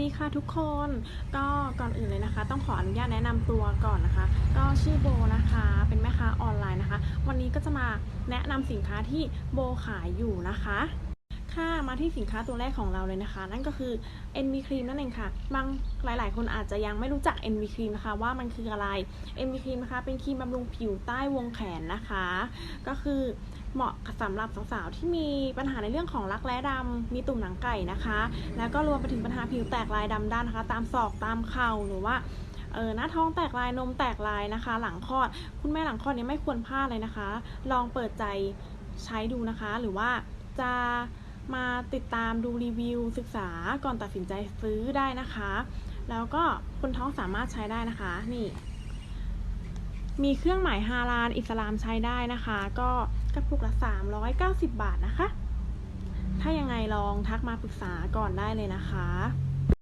ดีค่ะทุกคน ก็ก่อนอื่นเลยนะคะ ต้องขออนุญาตแนะนำตัวก่อนนะคะ ก็ชื่อโบนะคะ เป็นแม่ค้าออนไลน์นะคะ วันนี้ก็จะมาแนะนำสินค้าที่โบขายอยู่นะคะ ค่ะมาที่สินค้าตัวแรกของเราเลยนะคะ นั่นก็คือ NV Cream นั่นเองค่ะ บางหลาย ๆ คนอาจจะยังไม่รู้จัก NV Cream นะคะ ว่ามันคืออะไร NV Cream นะคะ เป็นครีมบำรุงผิวใต้วงแขนนะคะ ก็คือเหมาะสำหรับสาวๆที่มีปัญหาในเรื่องของรักแร้ดำมีตุ่มหนังไก่นะคะ แล้วก็รวมไปถึงปัญหาผิวแตกลายดำด้านนะคะ ตามศอกตามเข่าหรือว่าเออหน้าท้องแตกลายนมแตกลายนะคะ หลังคลอด คุณแม่หลังคลอดเนี่ยไม่ควรพลาดเลยนะคะ ลองเปิดใจใช้ดูนะคะ หรือว่าจะ มาติดตามดูรีวิวศึกษาก่อนตัดสินใจซื้อได้นะคะ แล้วก็คนท้องสามารถใช้ได้นะคะนี่มีเครื่องหมายฮาลาลอิสลามใช้ได้นะคะ ก็กระปุกละ 390 บาทนะคะ ถ้ายังไงลองทักมาปรึกษาก่อนได้เลยนะคะ